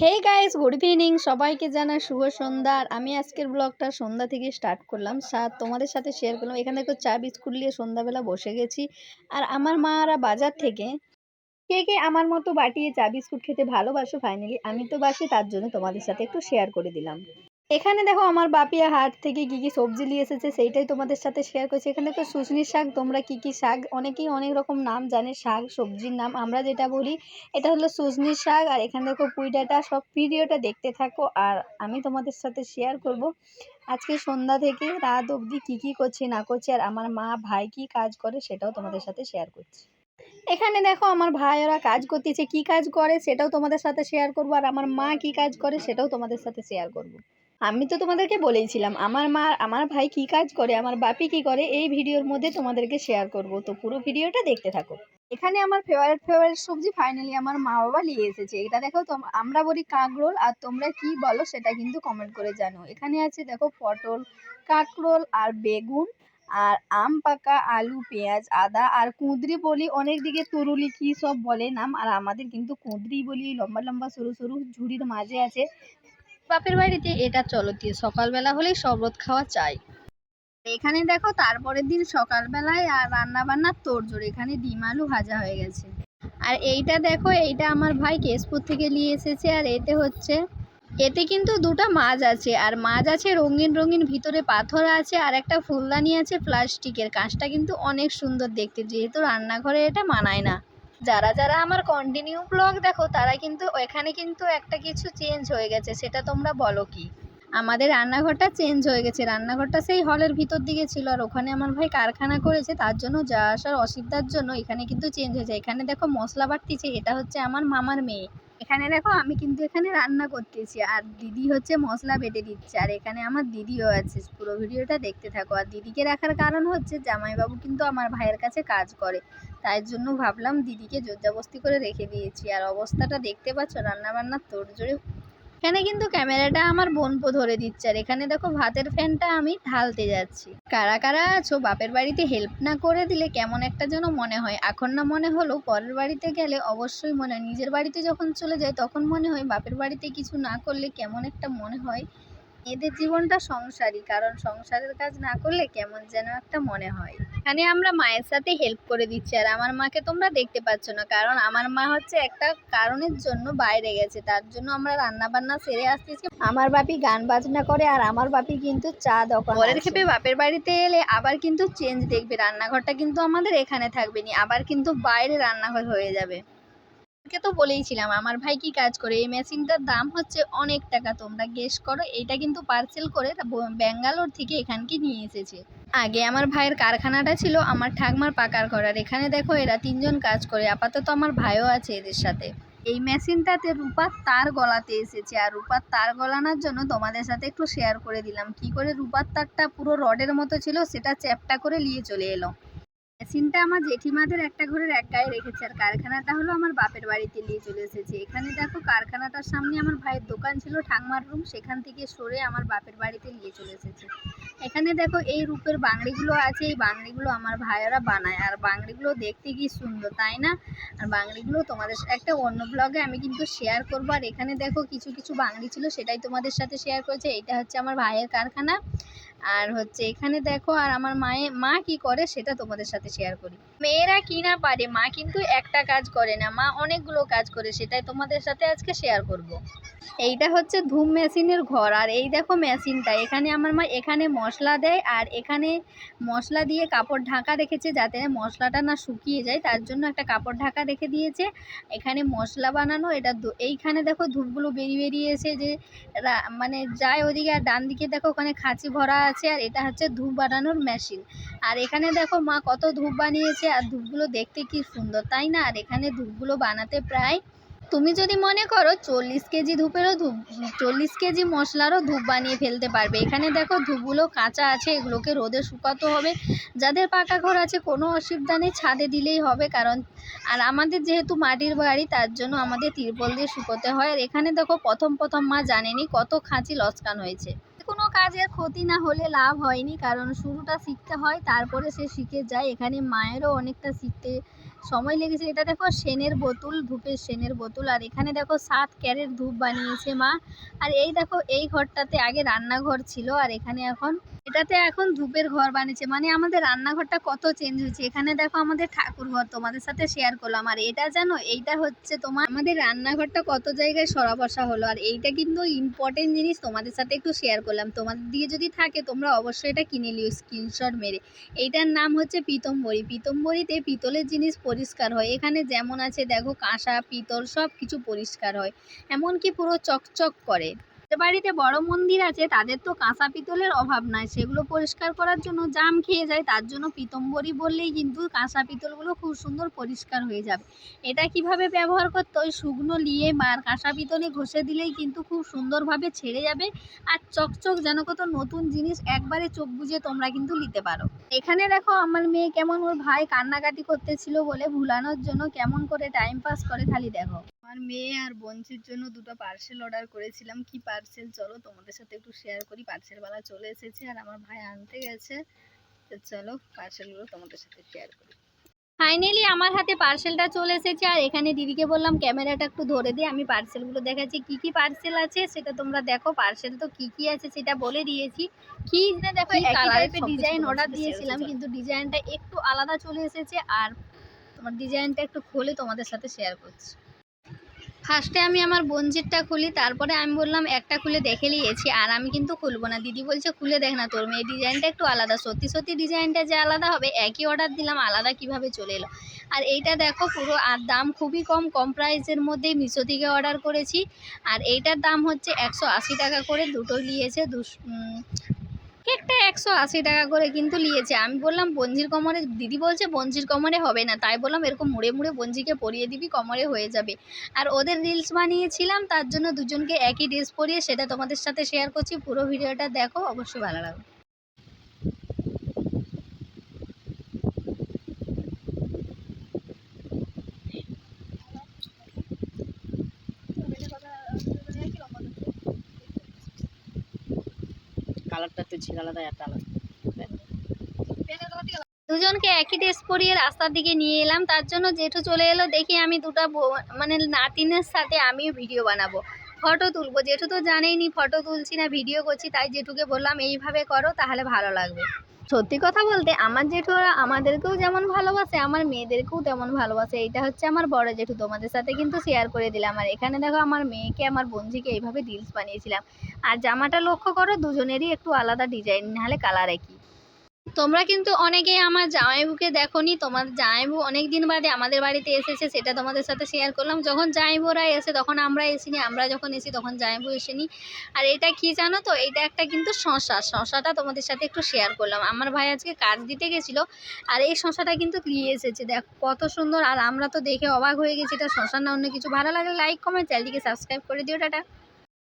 Hey guys good evening সবাইকে জানা শুভ সন্ধ্যা। আর আমি আজকের ব্লগটা সন্ধ্যা থেকে স্টার্ট করলাম। সা- তোমাদের সাথে শেয়ার করলাম। এখানে দেখো চা, বিস্কুট নিয়ে সন্ধ্যাবেলা বসে গেছি। আর আমার মারা বাজার থেকে কে কে আমার মতো বাটিয়ে চা, বিস্কুট খেতে ভালোবাসো ফাইনালি আমি তো বাসি, তার জন্য তোমাদের সাথে একটু শেয়ার করে দিলাম। এখানে দেখো আমার বাপিয়া হাট থেকে কি কি সবজি নিয়ে এসেছে সেইটাই তোমাদের সাথে শেয়ার করছি। এখানে তো শুশনি শাক, তোমরা কি কি শাক? অনেকেই অনেক রকম নাম জানে শাক, সবজির নাম। আমরা যেটা বলি, এটা হলো সুজনি শাক আর এখানে দেখো পুঁই ডাঁটা, সব ভিডিওটা দেখতে থাকো আর আমি তোমাদের সাথে শেয়ার করব। আজকে সন্ধ্যা থেকে রাত অবধি কী কী করছি, না করছি আর আমার মা, ভাই কি কাজ করে সেটাও তোমাদের সাথে শেয়ার করছি। এখানে দেখো আমার ভাই ওরা কাজ করতেছে, কি কাজ করে সেটাও তোমাদের সাথে শেয়ার করব আর আমার মা কি কাজ করে সেটাও তোমাদের সাথে শেয়ার করব। আমি তো তোমাদেরকে বলেইছিলাম, আমার মা আমার ভাই কি কাজ করে, আমার বাপি কি করে, এই ভিডিওর মধ্যে তোমাদেরকে শেয়ার করব। তো পুরো ভিডিওটা দেখতে থাকো। এখানে আমার ফেভারিট ফেভারিট সবজি ফাইনালি আমার মা বাবা নিয়ে এসেছে। এটা দেখো আমরা বলি কাঁকরোল, আর তোমরা কি বলো সেটা কিন্তু কমেন্ট করে জানো এখানে আছে দেখো পটল, কাঁকরোল, আর বেগুন, আর আম পাকা, আলু, পেঁয়াজ, আদা, আর কুঁদরি বলি অনেক দিকে তরুলি কি সব বলে নাম, আর আমাদের কিন্তু কুঁদরি বলি লম্বা লম্বা সরু সরু ঝুড়ির মাঝে আছে। বাপের বাড়িতে এটা চলতি। সকালবেলা হলেই শরবত খাওয়া চাই। এখানে দেখো, তারপরের দিন সকালবেলায় আর রান্না বান্নার তোড়জোড়। এখানে ডিম আলু ভাজা হয়ে গেছে। আর এইটা দেখো, এইটা আমার ভাই কেশপুর থেকে নিয়ে এসেছে। আর এতে হচ্ছে, এতে কিন্তু দুটো মাছ আছে। আর মাছ আছে রঙিন রঙিন, ভিতরে পাথর আছে আর একটা ফুলদানি আছে প্লাস্টিকের। কাঁচটা কিন্তু অনেক সুন্দর দেখতে, যেহেতু রান্নাঘরে এটা মানায় না। যারা যারা আমার কন্টিনিউ ব্লগ দেখো, তারা কিন্তু এখানে কিন্তু একটা কিছু চেঞ্জ হয়ে গেছে, সেটা তোমরা বলো কি? আমাদের রান্নাঘরটা চেঞ্জ হয়ে গেছে, রান্নাঘরটা সেই হলের ভিতর দিকে ছিল, আর ওখানে আমার ভাই কারখানা করেছে, তার জন্য যা আসার অসুবিধার জন্য এখানে কিন্তু চেঞ্জ হয়েছে। এখানে দেখো মশলা বাটতিছে, এটা হচ্ছে আমার মামার মেয়ে। এখানে দেখো আমি কিন্তু এখানে রান্না করতেছি। আর দিদি হচ্ছে মশলা বেটে দিচ্ছে। আর এখানে আমার দিদিও আছে। পুরো ভিডিওটা দেখতে থাকো। আর দিদিকে রাখার কারণ হচ্ছে জামাইবাবু কিন্তু আমার ভাইয়ের কাছে কাজ করে। তাই জন্য ভাবলাম দিদিকে জোরজাবস্তি করে রেখে দিয়েছি। আর অবস্থাটা দেখতে পাচ্ছ? রান্নাবান্নার তোড়জোড়ে এখানে কিন্তু ক্যামেরাটা আমার বোনপো ধরে দিচ্ছে। আর এখানে দেখো ভাতের ফ্যানটা আমি ঢালতে যাচ্ছি। কারা কারা আছো, বাপের বাড়িতে হেল্প না করে দিলে কেমন একটা যেন মনে হয়। এখন না মনে হলো, পরের বাড়িতে গেলে অবশ্যই মনে হয়। নিজের বাড়িতে যখন চলে যায়, তখন মনে হয় বাপের বাড়িতে কিছু না করলে কেমন একটা মনে হয়। এদের জীবনটা সংসারই কারণ সংসারের কাজ না করলে কেমন যেন একটা মনে হয়। এখানে আমরা মায়ের সাথে হেল্প করে দিচ্ছি আর আমার মাকে তোমরা দেখতে পাচ্ছ না কারণ আমার মা হচ্ছে একটা কারণের জন্য বাইরে গেছে তার জন্য আমরা রান্না বান্না সেরে আসতেছি। আমার বাপি গান বাজনা করে আর আমার বাপি কিন্তু চা দোকান পরের ক্ষেপে বাপের বাড়িতে এলে আবার কিন্তু চেঞ্জ দেখবে রান্নাঘরটা কিন্তু আমাদের এখানে থাকবে নি আবার কিন্তু বাইরে রান্নাঘর হয়ে যাবে। কে তো বলেইছিলাম, আমার ভাই কি কাজ করে? এই মেশিনটার দাম হচ্ছে অনেক টাকা। তোমরা গেস করো এটা কিন্তু পার্সেল করে ব্যাঙ্গালোর থেকে এখানকে নিয়ে এসেছে। আগে আমার ভাইয়ের কারখানাটা ছিল আমার ঠাকমার পাকার ঘর, আর এখানে দেখো এরা তিনজন কাজ করে, আপাতত আমার ভাইও আছে এদের সাথে। এই মেশিনটাতে রূপার তার গলাতে এসেছে, আর রূপার তার গলানোর জন্য তোমাদের সাথে একটু শেয়ার করে দিলাম। কি করে রূপার তারটা পুরো রডের মতো ছিল, সেটা চ্যাপটা করে নিয়ে চলে এলো। মেশিনটা আমার জেঠিমাদের একটা ঘরের এক গায়ে রেখেছে, আর কারখানাটা হলো আমার বাপের বাড়িতে নিয়ে চলে এসেছে। এখানে দেখো কারখানাটার সামনে আমার ভাইয়ের দোকান ছিল ঠাংমার রুম সেখান থেকে সরে আমার বাপের বাড়িতে নিয়ে চলে এসেছে। এখানে দেখো এই রূপের বাংড়িগুলো আছে, এই বাংড়িগুলো আমার ভাইয়েরা বানায়, আর বাংড়িগুলো দেখতে কি সুন্দর, তাই না? আর বাংড়িগুলো তোমাদের একটা অন্য ব্লগে আমি কিন্তু শেয়ার করব, আর এখানে দেখো কিছু কিছু বাংড়ি ছিল, সেটাই তোমাদের সাথে শেয়ার করেছে। এটা হচ্ছে আমার ভাইয়ের কারখানা। আর হচ্ছে এখানে দেখো, আর আমার মায়ে, মা কি করে সেটা তোমাদের সাথে শেয়ার করি মেয়েরা কি না পারে, মা কিন্তু একটা কাজ করে না, মা অনেকগুলো কাজ করে, সেটাই তোমাদের সাথে আজকে শেয়ার করব। এইটা হচ্ছে ধূম মেশিনের ঘর, আর এই দেখো মেশিনটা এখানে আমার মা এখানে মশলা দেয়, আর এখানে মশলা দিয়ে কাপড় ঢাকা রেখেছে যাতে মশলাটা না শুকিয়ে যায়, তার জন্য একটা কাপড় ঢাকা রেখে দিয়েছে এখানে মশলা বানানো, এটা এইখানে দেখো ধূপগুলো বেরিয়ে বেরিয়ে এসে যে মানে যায় ওদিকে, আর ডান দিকে দেখো ওখানে খাঁচি ভরা আছে আর এটা হচ্ছে ধূপ বানানোর মেশিন আর এখানে দেখো মা কত ধূপ বানিয়েছে আর ধূপগুলো দেখতে কি সুন্দর, তাই না? আর এখানে ধূপগুলো বানাতে প্রায়, তুমি যদি মনে করো চল্লিশ কেজি ধূপেরও ধূপ, চল্লিশ কেজি মশলারও ধূপ বানিয়ে ফেলতে পারবে। এখানে দেখো ধূপগুলো কাঁচা আছে, এগুলোকে রোদে শুকাতে হবে। যাদের পাকা ঘর আছে কোনো অসুবিধা নেই, ছাদে দিলেই হবে কারণ, আর আমাদের যেহেতু মাটির বাড়ি, তার জন্য আমাদের তিরপল দিয়ে শুকোতে হয়। আর এখানে দেখো প্রথম প্রথম মা জানেনি কত খাঁচি লসকান হয়েছে। কোনো কাজের ক্ষতি না হলে লাভ হয়নি, কারণ শুরুটা শিখতে হয়, তারপরে সে শিখে যায়। এখানে মায়েরও অনেকটা শিখতে সময় লেগেছে। এটা দেখো সেনের বোতল, ধূপের সেনের বোতল, আর এখানে দেখো সাত ক্যারেট ধূপ বানিয়েছে মা। আর এই দেখো, এই ঘরটাতে আগে রান্নাঘর ছিল, আর এখানে এখন, এটাতে এখন ধূপের ঘর বানিয়েছে। মানে আমাদের রান্নাঘরটা কত চেঞ্জ হয়েছে। এখানে দেখো আমাদের ঠাকুর ঘর, তোমাদের সাথে শেয়ার করলাম। আর এটা জানো, এইটা হচ্ছে তোমার, আমাদের রান্নাঘরটা কত জায়গায় সরা বসা হলো। আর এইটা কিন্তু ইম্পর্টেন্ট জিনিস, তোমাদের সাথে একটু শেয়ার করলাম। তোমাদের দিয়ে যদি থাকে, তোমরা অবশ্যই এটা কিনে নিও স্ক্রিনশট মেরে। এইটার নাম হচ্ছে পিতম্বরী। পিতম্বরীতে পিতলের জিনিস পরিষ্কার হয়। এখানে যেমন আছে, দেখো কাঁসা, পিতল সব কিছু পরিষ্কার হয়। এমনকি পুরো চকচক করে। বাড়িতে বড় মন্দির আছে, তাদের তো কাঁসা পিতলের অভাব নাই। সেগুলো পরিষ্কার করার জন্য জাম খেয়ে যায়, তার জন্য পিতম্বরী বললেই কিন্তু কাঁসা পিতলগুলো খুব সুন্দর পরিষ্কার হয়ে যাবে। এটা কীভাবে ব্যবহার করতে ওই শুকনো লিয়ে মার কাঁসা পিতলে ঘষে দিলেই কিন্তু খুব সুন্দরভাবে ছেড়ে যাবে আর চকচক যেন কত নতুন জিনিস একবারে চোখ বুজে তোমরা কিন্তু নিতে পারো। এখানে দেখো আমার মেয়ে কেমন ওর ভাই কান্নাকাটি করতেছিল বলে ভুলানোর জন্য কেমন করে টাইম পাস করে খালি দেখো। আমার মেয়ে আর বঞ্চির জন্য দুটো পার্সেল অর্ডার করেছিলাম। কি পার্সেল চলো তোমাদের সাথে একটু শেয়ার করি। পার্সেলওয়ালা চলে এসেছে আর আমার ভাই আনতে গেছে। তো চলো পার্সেলগুলো তোমাদের সাথে শেয়ার করি। ফাইনালি আমার হাতে পার্সেলটা চলে এসেছে আর এখানে দিদিকে বললাম ক্যামেরাটা একটু ধরে দিয়ে আমি পার্সেলগুলো দেখাচ্ছি। কি কি পার্সেল আছে সেটা তোমরা দেখো। পার্সেল তো কি কি আছে সেটা বলে দিয়েছি। কি না দেখো একই টাইপের ডিজাইন অর্ডার দিয়েছিলাম কিন্তু ডিজাইনটা একটু আলাদা চলে এসেছে আর তোমার ডিজাইনটা একটু খুলে তোমাদের সাথে শেয়ার করছি। ফার্স্টে আমি আমার বঞ্জিরটা খুলি, তারপরে আমি বললাম, একটা খুলে দেখে নিয়েছি, আর আমি কিন্তু খুলবো না। দিদি বলছে, খুলে দেখ না তোর মেয়ে, ডিজাইনটা একটু আলাদা। সত্যি সত্যি ডিজাইনটা যে আলাদা হবে, একই অর্ডার দিলাম, আলাদা কীভাবে চলে এলো? আর এইটা দেখো পুরো, আর দাম খুবই কম কম প্রাইসের মধ্যেই মিশো থেকে অর্ডার করেছি। আর এইটার দাম হচ্ছে একশো আশি টাকা করে, দুটো নিয়েছে দুশ কেকটা একশো আশি টাকা করে কিন্তু নিয়েছে। আমি বললাম, বঞ্জির কমরে দিদি বলছে, বঞ্জির কমরে হবে না। তাই বললাম, এরকম মুড়ে মুড়ে বঞ্জিকে পরিয়ে দিবি, কমরে হয়ে যাবে। আর ওদের রিলস বানিয়েছিলাম, তার জন্য দুজনকে একই ড্রেস পরিয়ে সেটা তোমাদের সাথে শেয়ার করছি। পুরো ভিডিওটা দেখো, অবশ্যই ভালো লাগবে। কালারটা তো ছিল আলাদা একটা আলাদা দুজনকে একই ড্রেস পরিয়ে রাস্তার দিকে নিয়ে এলাম। তার জন্য জেঠু চলে এলো। দেখি আমি দুটো মানে নাতিনের সাথে আমিও ভিডিও বানাবো। ফটো তুলবো। জেঠু তো জানেই নি ফটো তুলছি না, ভিডিও করছি, তাই জেঠুকে বললাম, এইভাবে করো, তাহলে ভালো লাগবে। সত্যি কথা বলতে আমার জেঠুরা আমাদেরকেও যেমন ভালোবাসে, আমার মেয়েদেরকেও তেমন ভালোবাসে। এইটা হচ্ছে আমার বড় জেঠু, তোমাদের সাথে কিন্তু শেয়ার করে দিলাম। আর এখানে দেখো আমার মেয়েকে, আমার বঞ্জিকে এইভাবে রিলস বানিয়েছিলাম। আর জামাটা লক্ষ্য করো, দুজনেরই একটু আলাদা ডিজাইন নাহলে কালার একই। তোমরা কিন্তু অনেকেই আমার জামাইবুকে দেখোনি, তোমার জামাইবু অনেক দিন বাদে আমাদের বাড়িতে এসেছে, সেটা তোমাদের সাথে শেয়ার করলাম। যখন জামাইবুরা এসে, তখন আমরা এসিনি, আমরা যখন এসি, তখন জামাইবু এসেনি। আর এটা কি জানো তো, এটা একটা কিন্তু শশা, শশাটা তোমাদের সাথে একটু শেয়ার করলাম। আমার ভাই আজকে কাজ দিতে গেছিল, আর এই শশাটা কিন্তু নিয়ে এসেছে, দেখ কত সুন্দর। আর আমরা তো দেখে অবাক হয়ে গেছি, এটা শশা না অন্য কিছু। ভালো লাগলে লাইক কমেন্ট চ্যানেলটিকে সাবস্ক্রাইব করে দিও, টাটা।